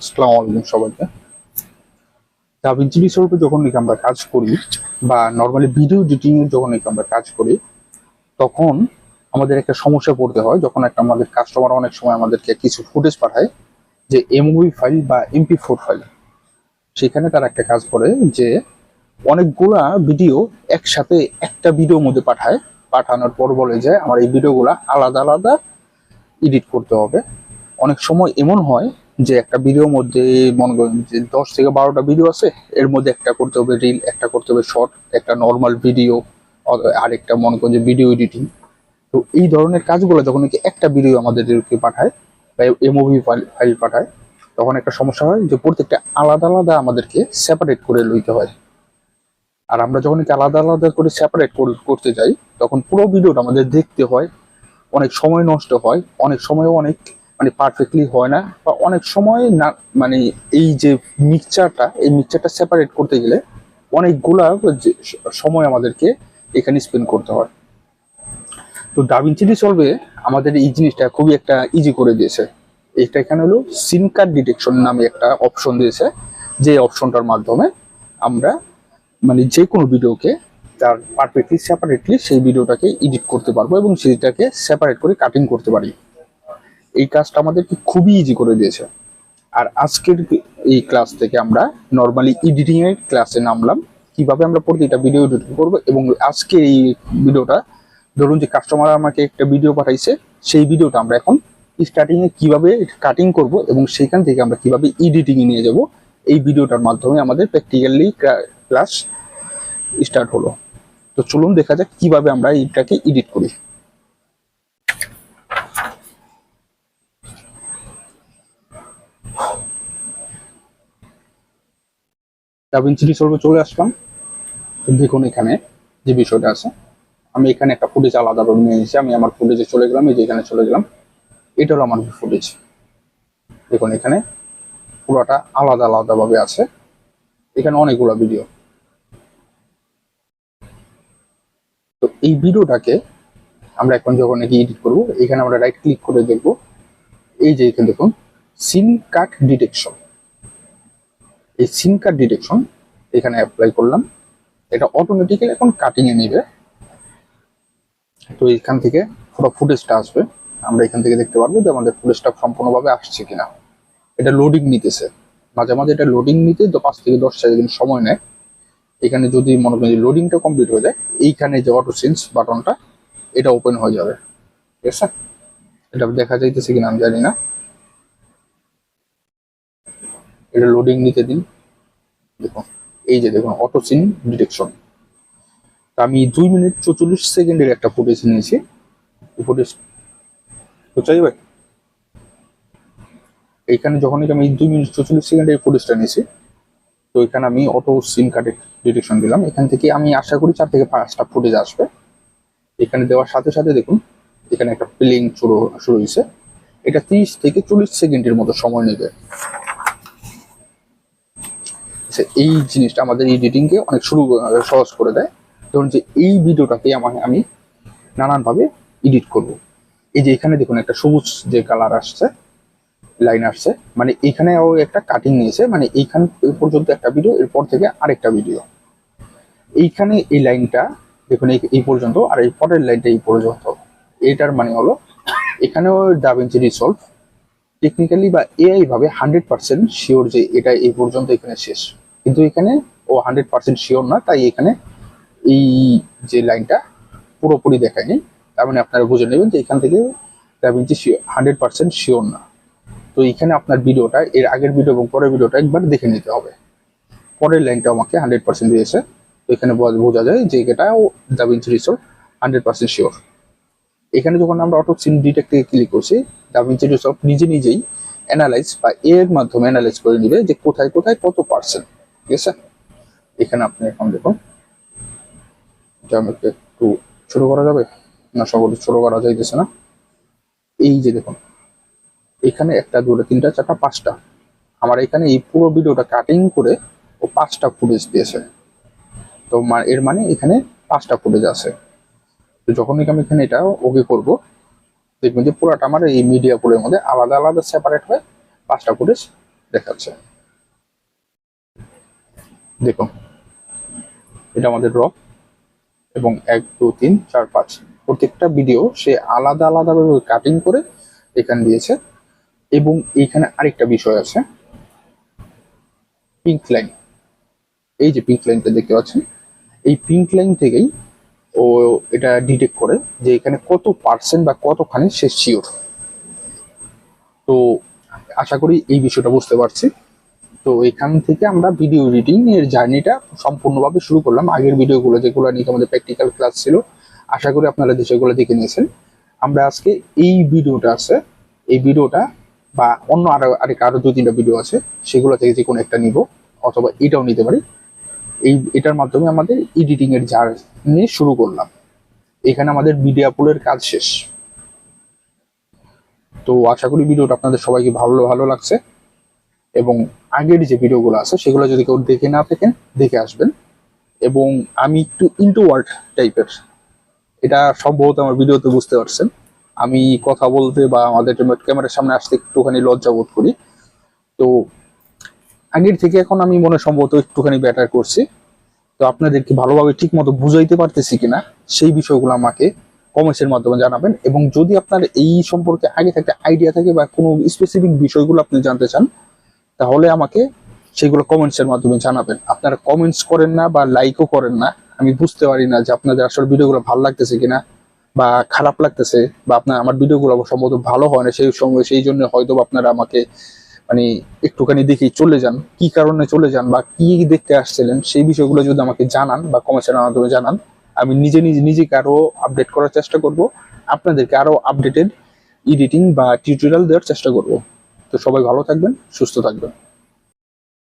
আসসালামু আলাইকুম সবাইকে। দাভিঞ্চি রিসোর্টে যখন নাকি আমরা কাজ করি, বা নর্মালি ভিডিও এডিটিং এর যখন নাকি আমরা কাজ করি, তখন আমাদের একটা সমস্যা পড়তে হয়। যখন একটা আমাদের কাস্টমার অনেক সময় আমাদেরকে কিছু ফুটেজ পাঠায় যে এমওভি ফাইল বা এমপি ফোর ফাইল সেখানে তারা একটা কাজ করে যে অনেকগুলা ভিডিও একসাথে একটা ভিডিওর মধ্যে পাঠায়। পাঠানোর পর বলে যে, আমার এই ভিডিওগুলা আলাদা আলাদা এডিট করতে হবে। অনেক সময় এমন হয় যে একটা ভিডিওর মধ্যে মনে করেন যে দশ থেকে বারোটা ভিডিও আছে, এর মধ্যে একটা করতে হবে রিল একটা করতে হবে শর্ট একটা নর্মাল ভিডিও আর একটা মনে করেন যে ভিডিও এডিটিং তো এই ধরনের কাজগুলো যখন নাকি একটা ভিডিও আমাদেরকে পাঠায় বা এমওভি ফাইল ফাইল পাঠায়, তখন একটা সমস্যা হয় যে প্রত্যেকটা আলাদা আলাদা আমাদেরকে সেপারেট করে লইতে হয়। আর আমরা যখন নাকি আলাদা আলাদা করে সেপারেট করতে যাই, তখন পুরো ভিডিওটা আমাদের দেখতে হয়, অনেক সময় নষ্ট হয়, অনেক সময় অনেক মানে পারফেক্টলি হয় না। বা অনেক সময় না মানে এই যে মিক্সচারটা এই মিক্সচারটা সেপারেট করতে গেলে অনেকগুলা সময় আমাদেরকে এখানে স্পেন্ড করতে হয়। তো ডাভিনচি রিসলভে আমাদের এই জিনিসটা খুবই একটা ইজি করে দিয়েছে। এটা এখানে হলো সিন কার্ড ডিটেকশন নামে একটা অপশন দিয়েছে। যে অপশনটার মাধ্যমে আমরা মানে যে কোনো ভিডিওকে তার পারফেক্টলি সেপারেটলি সেই ভিডিওটাকে এডিট করতে পারব এবং সেটাকে সেপারেট করে কাটিং করতে পারি। এই কাজটা আমাদেরকে খুবই ইজি করে দিয়েছে। আর আজকের এই ক্লাস থেকে আমরা নর্মালি এডিটিং এর ক্লাসে নামলাম। কীভাবে আমরা প্রতিটা ভিডিও এডিটিং করব এবং আজকে এই ভিডিওটা ধরুন যে কাস্টমার আমাকে একটা ভিডিও পাঠাইছে, সেই ভিডিওটা আমরা এখন স্টার্টিং এ কীভাবে কাটিং করব এবং সেখান থেকে আমরা কীভাবে এডিটিং এ নিয়ে যাব, এই ভিডিওটার মাধ্যমে আমাদের প্র্যাকটিক্যালি ক্লাস স্টার্ট হলো। তো চলুন দেখা যাক কীভাবে আমরা এইটাকে এডিট করি। ডাভিনচি রিসলভে চলে আসলাম। দেখুন এখানে যে বিষয়টা আছে, আমি এখানে একটা ফুটেজ আলাদাভাবে নিয়ে নিয়েছি আমি আমার ফুটেজে চলে গেলাম, এই যে এখানে চলে গেলাম। এটা হলো আমার ফুটেজ দেখুন এখানে পুরোটা আলাদা আলাদাভাবে আছে। এখানে অনেকগুলো ভিডিও তো এই ভিডিওটাকে আমরা এখন যখন নাকি এডিট করব, এখানে আমরা রাইট ক্লিক করে দেখব। এই যে এখানে দেখুন সিন কাট ডিটেকশন এই সিম কার্ড ডিটেকশন এখানে অ্যাপ্লাই করলাম। এটা অটোমেটিক্যালি এখন কাটিং এ নেবে। তো এখান থেকে পুরো ফুটেজটা আসবে। আমরা এখান থেকে দেখতে পারব যে আমাদের ফুটেজটা সম্পূর্ণভাবে আসছে কিনা। এটা লোডিং নিতেছে। মাঝে মাঝে এটা লোডিং নিতে পাঁচ থেকে দশ সেকেন্ড সময় নেয়। এখানে যদি মনে করেন লোডিংটা কমপ্লিট হয়ে যায়, এইখানে যে অটো সেন্স বাটনটা এটা ওপেন হয়ে যাবে। ঠিক আছে? এটা দেখা যাইতেছে কিনা আমি জানি না। এটা লোডিং নিতে দিন। দেখুন, এই যে দেখুন অটো সিন ডিটেকশন আমি দুই মিনিট চৌচল্লিশ সেকেন্ডের একটা ফুটেজ নিয়েছি। ফুটেজ চাই ভাই? এইখানে যখন আমি দুই মিনিট চৌচল্লিশ সেকেন্ডের ফুটেজটা নিয়েছি, তো এখানে আমি অটো সিন কার্ডে ডিটেকশন দিলাম। এখান থেকে আমি আশা করি চার থেকে পাঁচটা ফুটেজ আসবে। এখানে দেওয়ার সাথে সাথে দেখুন, এখানে একটা প্লেইং শুরু শুরু হয়েছে। এটা তিরিশ থেকে চল্লিশ সেকেন্ডের মতো সময় নেবে। এই জিনিসটা আমাদের এডিটিংকে অনেক শুরু সহজ করে দেয়। ধরুন যে এই ভিডিওটাকে আমার, আমি নানানভাবে এডিট করব। এই যে এখানে দেখুন একটা সবুজ যে কালার আসছে লাইন আসছে মানে এখানে ও একটা কাটিং নিয়েছে মানে এইখান পর্যন্ত একটা ভিডিও এরপর থেকে আরেকটা ভিডিও এইখানে এই লাইনটা দেখুন এই পর্যন্ত, আর এই পরের লাইনটা এই পর্যন্ত। এটার মানে হলো, এখানেও ডাভিঞ্চি রিসলভ টেকনিক্যালি বা এআই ভাবে হান্ড্রেড পার্সেন্ট শিওর যে এটা এই পর্যন্ত এখানে শেষ। কিন্তু এখানে ও হান্ড্রেড পার্সেন্ট শিওর না, তাই এখানে এই যে লাইনটা পুরোপুরি দেখায়নি। তার মানে আপনারা বুঝে নেবেন যে এখান থেকে ডাভিঞ্চি হান্ড্রেড পার্সেন্ট শিওর না। তো এখানে আপনার ভিডিওটা, এর আগের ভিডিও এবং পরের ভিডিওটা একবার দেখে নিতে হবে। পরের লাইনটা আমাকে হান্ড্রেড পার্সেন্ট দিয়েছে। তো এখানে বোঝা যায় যে এটা DaVinci Resolve hundred percent sure এখানে যখন আমরা অটো সিন ডিটেক্ট থেকে ক্লিক করছি ডাভিঞ্চি রিসোর্ট নিজে নিজেই অ্যানালাইজ বা এর মাধ্যমে অ্যানালাইজ করে নিবে যে কোথায় কোথায় কত পার্সেন্ট ঠিক আছে? এখানে আপনি এখন দেখুন আমাকে একটু ছোট করা যাবে? না সকলে ছোট করা যাইতেছে না। এই যে দেখুন, এখানে একটা, দুটো, তিনটা, চারটা, পাঁচটা। আমার এখানে এই পুরো ভিডিওটা কাটিং করে ও পাঁচটা ফুটেজ দিয়েছে। তো এর মানে এখানে পাঁচটা ফুটেজ আছে। তো যখনই আমি এখানে এটা ওকে করব, দেখবেন যে পুরোটা আমার এই মিডিয়া পুলের মধ্যে আলাদা আলাদা সেপারেট হয়ে পাঁচটা ফুটেজ দেখাচ্ছে। দেখুন, এটা আমাদের র এবং এক, দু, তিন, চার, পাঁচ, প্রত্যেকটা ভিডিও সে আলাদা আলাদাভাবে কাটিং করে এখানে দিয়েছে এবং এইখানে আরেকটা বিষয় আছে। পিঙ্ক লাইন এই যে পিঙ্ক লাইনটা দেখতে পাচ্ছেন, এই পিঙ্ক লাইন থেকেই ও এটা ডিটেক্ট করে যে এখানে কত পার্সেন্ট বা কতখানি সে শিওর তো আশা করি এই বিষয়টা বুঝতে পারছি। তো এখান থেকে আমরা ভিডিও এডিটিং এর জার্নিটা সম্পূর্ণভাবে শুরু করলাম। আগের ভিডিওগুলো যেগুলো নিয়ে আমাদের প্র্যাকটিক্যাল ক্লাস ছিল, আশা করি আপনারা বিষয়গুলো দেখে নিয়েছেন। আমরা আজকে এই ভিডিওটা আছে, এই ভিডিওটা বা অন্য আরও, আরেক আরও দু তিনটা ভিডিও আছে, সেগুলো থেকে যে কোনো একটা নিব, অথবা এটাও নিতে পারি। এই, এটার মাধ্যমে আমাদের এডিটিং এর জার্নি শুরু করলাম। এখানে আমাদের মিডিয়া পুলের কাজ শেষ। তো আশা করি ভিডিওটা আপনাদের সবাইকে ভালো ভালো লাগছে। এবং আগের যে ভিডিওগুলো আছে, সেগুলো যদি কেউ দেখে না থাকেন, দেখে আসবেন। এবং আমি একটু ইন্টোওয়ার্ড টাইপের এটা সম্ভবত আমার ভিডিওতে বুঝতে পারছেন। আমি কথা বলতে বা আমাদের ক্যামেরার সামনে আসতে একটুখানি লজ্জা বোধ করি। তো আগের থেকে এখন আমি মনে সম্ভবত একটুখানি ব্যাটার করছি। তো আপনাদেরকে ভালোভাবে ঠিক মতো বুঝাইতে পারতেছি কিনা, সেই বিষয়গুলো আমাকে কমেন্টসের মাধ্যমে জানাবেন। এবং যদি আপনার এই সম্পর্কে আগে থেকে আইডিয়া থাকে বা কোনো স্পেসিফিক বিষয়গুলো আপনি জানতে চান, তাহলে আমাকে সেগুলো কমেন্টসের মাধ্যমে জানাবেন। আপনারা কমেন্টস করেন না বা লাইকও করেন না। আমি বুঝতে পারি না যে আপনাদের আসলে ভিডিওগুলো ভালো লাগতেছে কিনা বা খারাপ লাগতেছে বা আপনার, আমার ভিডিওগুলো সম্ভবত ভালো হয় না সেই সময় সেই জন্য হয়তো আপনারা আমাকে মানে একটুখানি দেখি চলে যান, কি কারণে চলে যান বা কি দেখতে আসছিলেন, সেই বিষয়গুলো যদি আমাকে জানান বা কমেন্টসের মাধ্যমে জানান, আমি নিজে নিজে, নিজেকে আরও আপডেট করার চেষ্টা করব, আপনাদেরকে আরও আপডেটেড এডিটিং বা টিউটোরিয়াল দেওয়ার চেষ্টা করব। তো সবাই ভালো থাকবেন, সুস্থ থাকবেন।